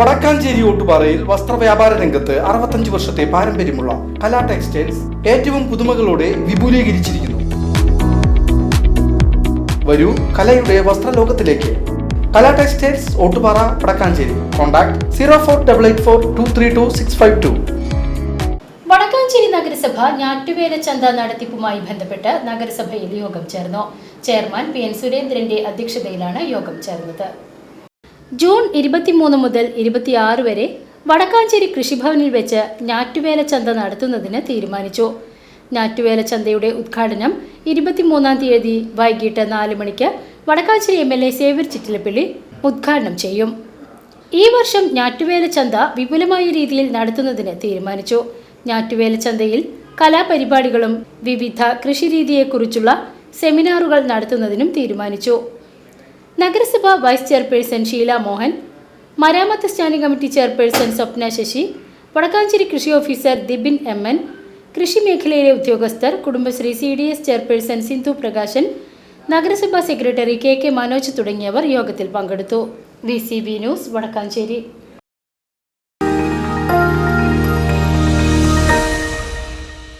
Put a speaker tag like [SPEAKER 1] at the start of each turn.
[SPEAKER 1] വടക്കാഞ്ചേരി ഓട്ടുപാറയിൽ വസ്ത്രവ്യാപാര രംഗത്ത് അറുപത്തഞ്ച് വർഷത്തെ പാരമ്പര്യമുള്ള കലാ ടെക്സ്റ്റൈൽസ് ഏറ്റവും പുതുമകളോടെ വിപുലീകരിച്ചിരിക്കുന്നു. വരൂ കലയുടെ വസ്ത്രലോകത്തിലേക്ക്. Kala textiles Ottupara Vadakkanchery. Contact zero four double eight four two three two six five two.
[SPEAKER 2] Vadakkanchery നഗരസഭ ഞാറ്റുവേല ചന്ത നടത്തിപ്പുമായി ബന്ധപ്പെട്ട് നഗരസഭയിൽ യോഗം ചേർന്നു. ചെയർമാൻ പി എൻ സുരേന്ദ്രന്റെ അധ്യക്ഷതയിലാണ് യോഗം ചേർന്നത്. ജൂൺ ഇരുപത്തിമൂന്ന് മുതൽ ഇരുപത്തിയാറ് വരെ വടക്കാഞ്ചേരി കൃഷിഭവനിൽ വെച്ച് ഞാറ്റുവേല ചന്ത നടത്തുന്നതിന് തീരുമാനിച്ചു. ഞാറ്റുവേല ചന്തയുടെ ഉദ്ഘാടനം ഇരുപത്തിമൂന്നാം തീയതി വൈകിട്ട് നാല് മണിക്ക് Vadakkanchery M L A Xavier Chittilappilly ഉദ്ഘാടനം ചെയ്യും. ഈ വർഷം ഞാറ്റുവേല ചന്ത വിപുലമായ രീതിയിൽ നടത്തുന്നതിന് തീരുമാനിച്ചു. ഞാറ്റുവേല ചന്തയിൽ കലാപരിപാടികളും വിവിധ കൃഷിരീതിയെക്കുറിച്ചുള്ള സെമിനാറുകൾ നടത്തുന്നതിനും തീരുമാനിച്ചു. നഗരസഭ vice chairperson Sheela Mohan മരാമത്ത് standing committee chairperson Swapna Sasi Vadakkanchery കൃഷി ഓഫീസർ ദിബിൻ എം എൻ കൃഷി മേഖലയിലെ ഉദ്യോഗസ്ഥർ Kudumbashree C D S chairperson Sindhu Prakashan നഗരസഭാ സെക്രട്ടറി കെ കെ മനോജ് തുടങ്ങിയവർ യോഗത്തിൽ പങ്കെടുത്തു. V C B news Vadakkanchery.